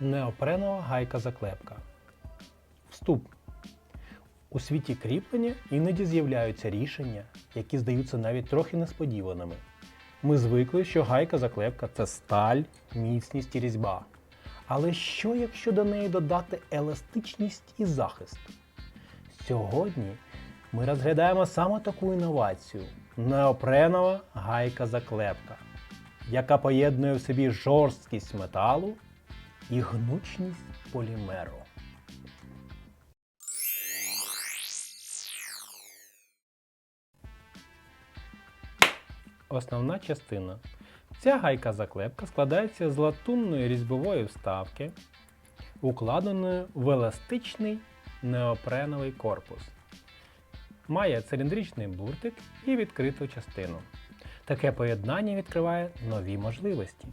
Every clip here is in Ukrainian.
Неопренова гайка заклепка. Вступ. У світі кріплення іноді з'являються рішення, які здаються навіть трохи несподіваними. Ми звикли, що гайка заклепка це сталь, міцність і різьба. Але що якщо до неї додати еластичність і захист? Сьогодні ми розглядаємо саме таку інновацію неопренова гайка заклепка, яка поєднує в собі жорсткість металу і гнучність полімеру. Основна частина. Ця гайка заклепка складається з латунної різьбової вставки, укладеної в еластичний неопреновий корпус. Має циліндричний буртик і відкриту частину. Таке поєднання відкриває нові можливості.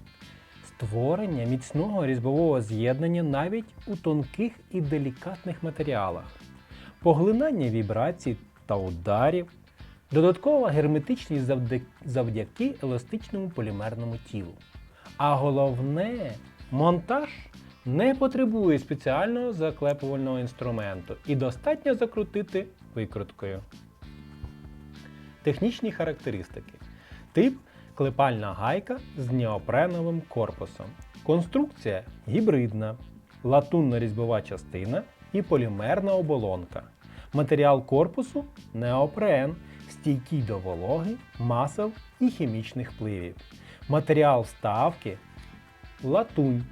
Створення міцного різьбового з'єднання навіть у тонких і делікатних матеріалах, поглинання вібрацій та ударів, додаткова герметичність завдя- завдяки еластичному полімерному тілу. А головне, монтаж не потребує спеціального заклепувального інструменту і достатньо закрутити викруткою. Технічні характеристики. Тип клепальна гайка з неопреновим корпусом. Конструкція гібридна, латунно-різьбова частина і полімерна оболонка. Матеріал корпусу неопрен, стійкий до вологи, масел і хімічних впливів. Матеріал вставки латунь,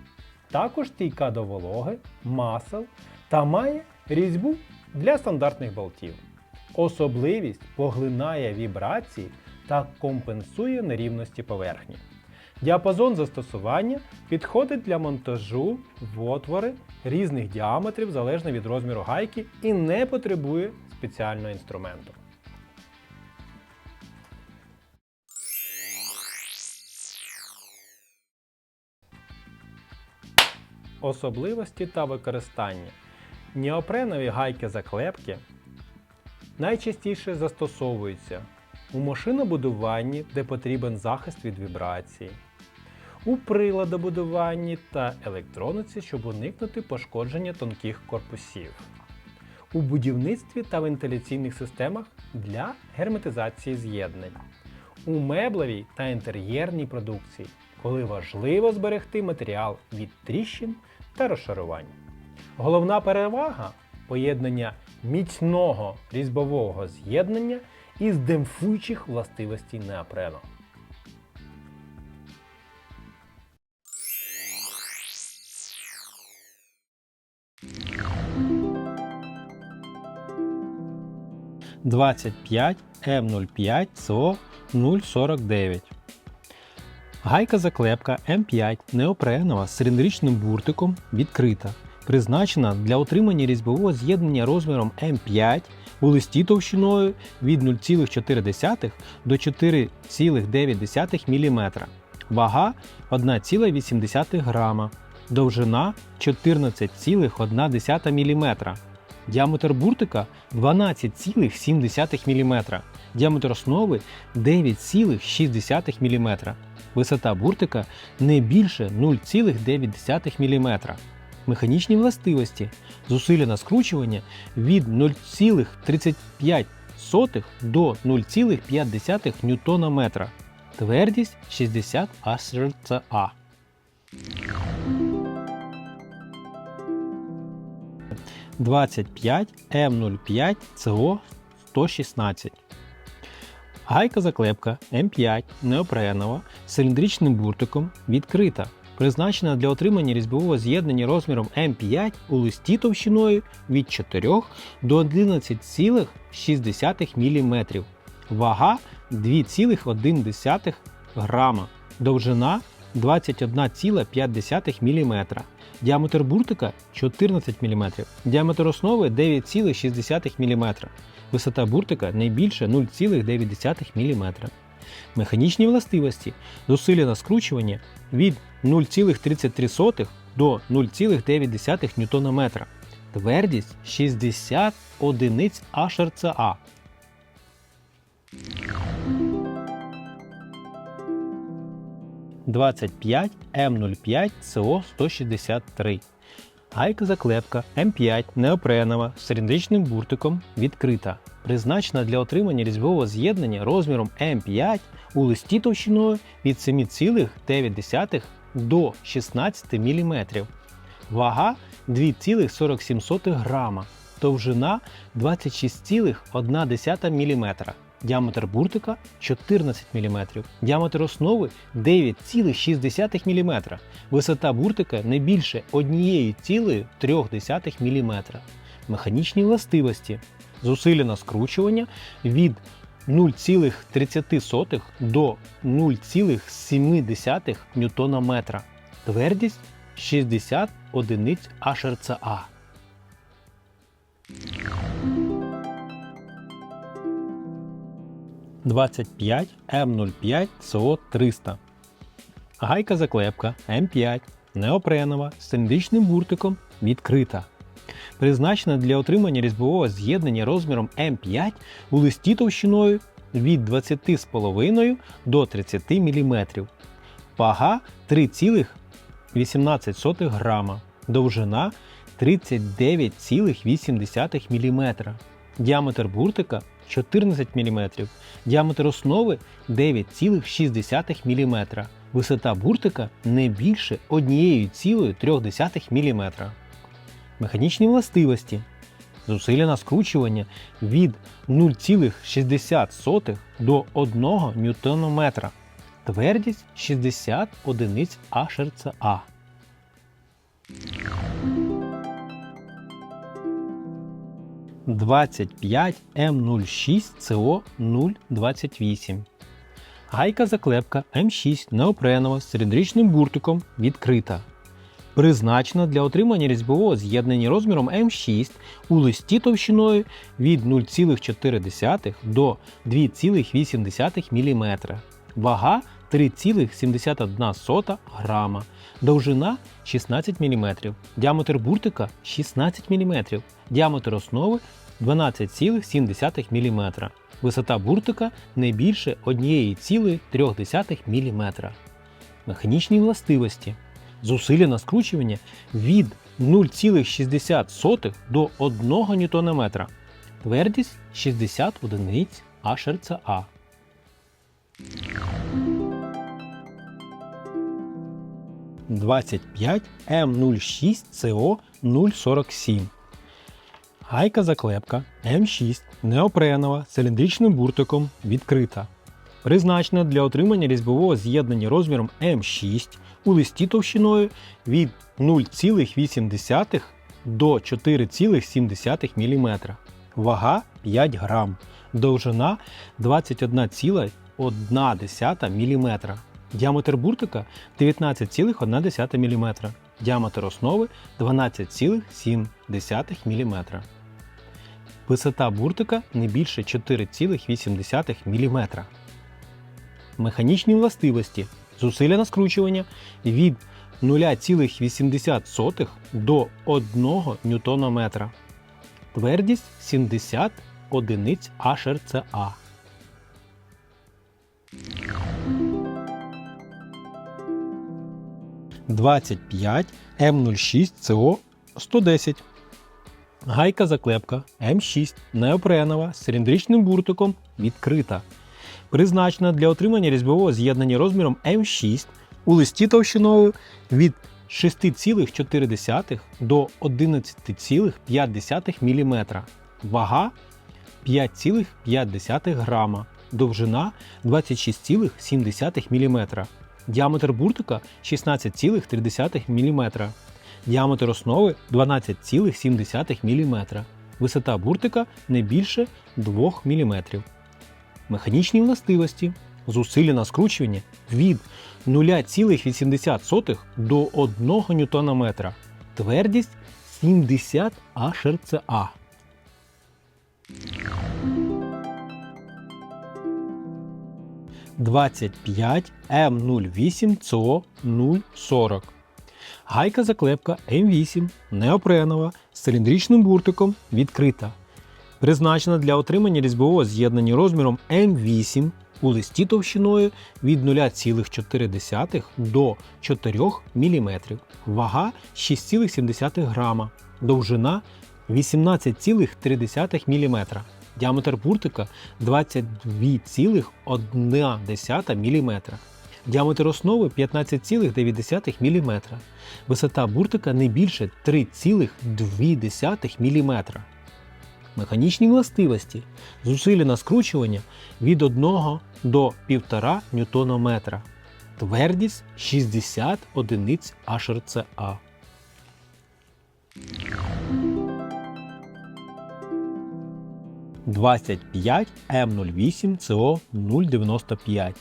також стійка до вологи, масел та має різьбу для стандартних болтів. Особливість поглинає вібрації та компенсує нерівності поверхні. Діапазон застосування підходить для монтажу в отвори різних діаметрів залежно від розміру гайки і не потребує спеціального інструменту. Особливості та використання. Неопренові гайки заклепки найчастіше застосовуються у машинобудуванні, де потрібен захист від вібрацій, у приладобудуванні та електрониці, щоб уникнути пошкодження тонких корпусів, у будівництві та вентиляційних системах для герметизації з'єднань, у меблевій та інтер'єрній продукції, коли важливо зберегти матеріал від тріщин та розшарувань. Головна перевага поєднання міцного різьбового з'єднання із демпфуючих властивостей неопрену. «25 М05 СО 049 Гайка заклепка М5 неопренова з циліндричним буртиком відкрита, призначена для отримання різьбового з'єднання розміром М5 у листі товщиною від 0,4 до 4,9 мм, вага 1,8 грама, довжина 14,1 мм, діаметр буртика 12,7 мм, діаметр основи 9,6 мм, висота буртика не більше 0,9 мм. Механічні властивості зусилля скручування від 0,35 до 0,5 Нм. Твердість 60 АСРЦА. – 25 М05 СО 116 Гайка заклепка М5 неопренова з циліндричним буртиком відкрита, призначена для отримання різьбового з'єднання розміром М5 у листі товщиною від 4 до 11,6 мм, вага 2,1 грама, довжина 21,5 мм, діаметр буртика 14 мм, діаметр основи 9,6 мм, висота буртика не більше 0,9 мм. Механічні властивості зусилля скручування від 0,33 до 0,9 Нм. Твердість 60 одиниць АШРЦА. 25 М05 СО 163. Гайка заклепка М5 неопренова з циліндричним буртиком відкрита. Призначена для отримання різьбового з'єднання розміром М5 у листі товщиною від 7,9 до 16 мм. Вага 2,47 грама. Довжина 26,1 мм. Діаметр буртика 14 мм. Діаметр основи 9,6 мм. Висота буртика не більше 1,3 мм. Механічні властивості. Зусилля скручування від 0,30 до 0,7 Нм. Твердість 60 одиниць HRCA. «25 М05 СО 300. Гайка заклепка М5 неопренова з циліндричним буртиком відкрита. Призначена для отримання різьбового з'єднання розміром М5 у листі товщиною від 20,5 до 30 мм. Вага 3,18 грама. Довжина 39,8 мм. Діаметр буртика 14 мм. Діаметр основи 9,6 мм. Висота буртика не більше 1,3 мм. Механічні властивості. Зусилля на скручування від 0,60 до 1 Нм. Твердість 60 одиниць. «25 М06 СО 028. Гайка заклепка М6 неопренова з циліндричним буртиком відкрита. Призначена для отримання різьбового з'єднання розміром М6 у листі товщиною від 0,4 до 2,8 мм. Вага 3,71 грама. Довжина 16 мм. Діаметр буртика 16 мм. Діаметр основи 12,7 мм. Висота буртика не більше 1,3 мм. Механічні властивості. Зусилля на скручування від 0,60 до 1 Нм. Твердість 60 одиниць HRCA. «25 М06 СО 047. Гайка заклепка М6 неопренова циліндричним буртиком відкрита. Призначена для отримання різьбового з'єднання розміром М6 у листі товщиною від 0,8 до 4,7 мм. Вага 5 грам. Довжина 21,1 мм. Діаметр буртика 19,1 мм. Діаметр основи 12,7 мм. Висота буртика не більше 4,8 мм. Механічні властивості. Зусилля на скручування від 0,80 до 1 Нм. Твердість 70 одиниць HRCA. «25 М06 СО 110. Гайка заклепка М6 неопренова з циліндричним буртиком відкрита. Призначена для отримання різьбового з'єднання розміром М6 у листі товщиною від 6,4 до 11,5 мм. Вага 5,5 грама. Довжина 26,7 мм. Діаметр буртика 16,3 мм. Діаметр основи 12,7 мм. Висота буртика не більше 2 мм. Механічні властивості. Зусилля на скручування від 0,80 до 1 Нм. Твердість 70 HRCA. «25 М08 ЦО 040. Гайка заклепка М8 неопренова з циліндричним буртиком відкрита. Призначена для отримання різьбового з'єднання розміром М8 у листі товщиною від 0,4 до 4 мм, вага 6,7 грама, довжина 18,3 мм, діаметр буртика 22,1 мм, діаметр основи 15,9 мм, висота буртика не більше 3,2 мм. Механічні властивості зусилля на скручування від 1 до 1,5 ньютонометра. Твердість 60 одиниць HRCA. М08 co 095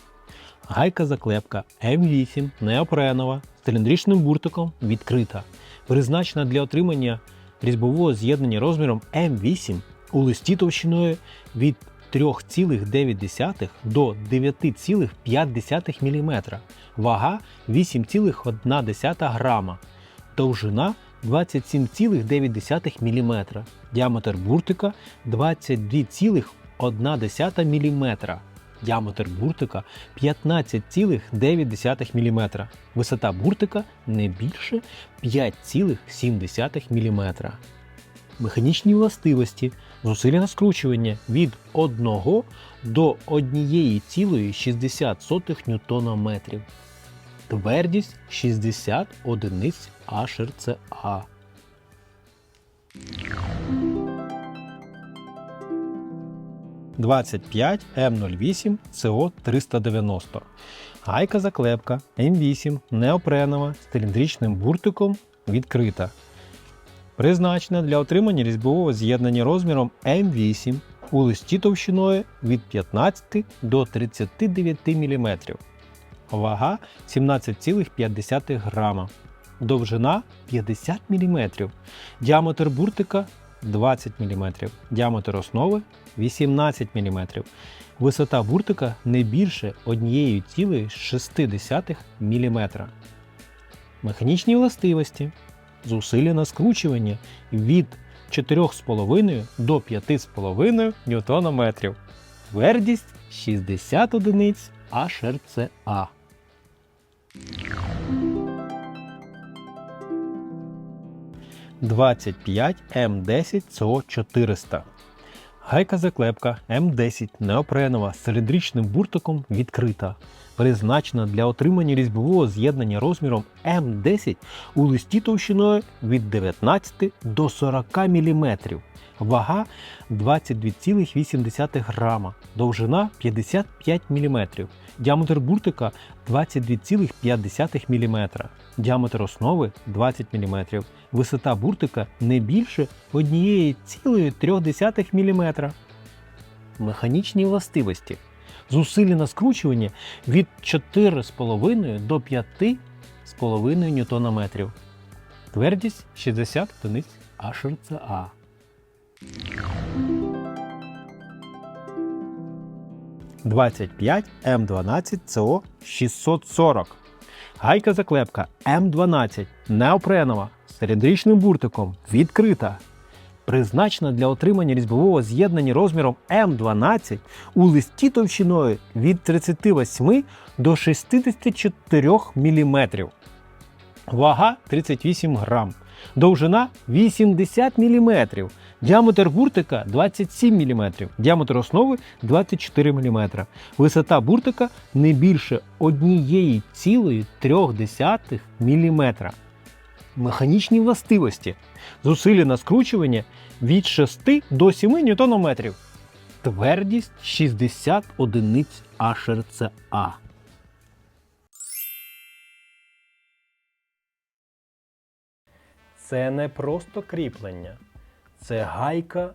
Гайка заклепка М8 неопренова з циліндричним буртиком відкрита. Призначена для отримання різьбового з'єднання розміром М8 у листі товщиною від 3,9 до 9,5 мм, вага 8,1 грама, довжина 27,9 мм, діаметр буртика 22,1 мм, діаметр буртика 15,9 мм, висота буртика не більше 5,7 мм. Механічні властивості зусилля на скручування від 1 до 1,60 Нм. Твердість 60 одиниць HRCA. «25 М08 co 390 Гайка заклепка М8 неопренова з циліндричним буртиком відкрита. Призначена для отримання різьбового з'єднання розміром М8 у листі товщиною від 15 до 39 мм. Вага 17,5 грама. Довжина 50 мм. Діаметр буртика 20 мм. Діаметр основи 18 мм. Висота буртика не більше 1,6 мм. Механічні властивості зусилля на скручування від 4,5 до 5,5 Нм. Твердість 60 одиниць HRCA. «25 М10 co 400 Гайка заклепка М10 неопренова з циліндричним буртиком відкрита. Призначена для отримання різьбового з'єднання розміром М10 у листі товщиною від 19 до 40 мм. Вага 22,8 грама, довжина 55 мм, діаметр буртика 22,5 мм, діаметр основи 20 мм, висота буртика не більше 1,3 мм. Механічні властивості. Зусилля на скручування від 4,5 до 5,5 Нм. Твердість 60 одиниць HRCA. «25 М12 co 640 Гайка заклепка М12 неопренова з циліндричним буртиком відкрита. Призначена для отримання різьбового з'єднання розміром М12 у листі товщиною від 38 до 64 мм. Вага 38 грам. Довжина 80 мм. Діаметр буртика 27 мм. Діаметр основи 24 мм. Висота буртика не більше 1,3 мм. Механічні властивості. Зусилля на скручування від 6 до 7 Нм. Твердість 60 одиниць HRCA. Це не просто кріплення, це гайка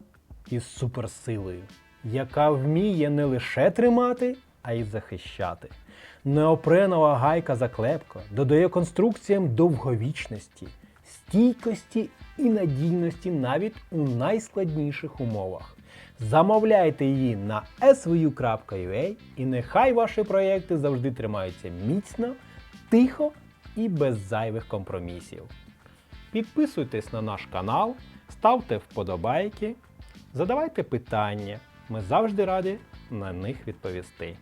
із суперсилою, яка вміє не лише тримати, а й захищати. Неопренова гайка заклепка додає конструкціям довговічності, стійкості і надійності навіть у найскладніших умовах. Замовляйте її на svu.ua і нехай ваші проєкти завжди тримаються міцно, тихо і без зайвих компромісів. Підписуйтесь на наш канал, ставте вподобайки, задавайте питання. Ми завжди раді на них відповісти.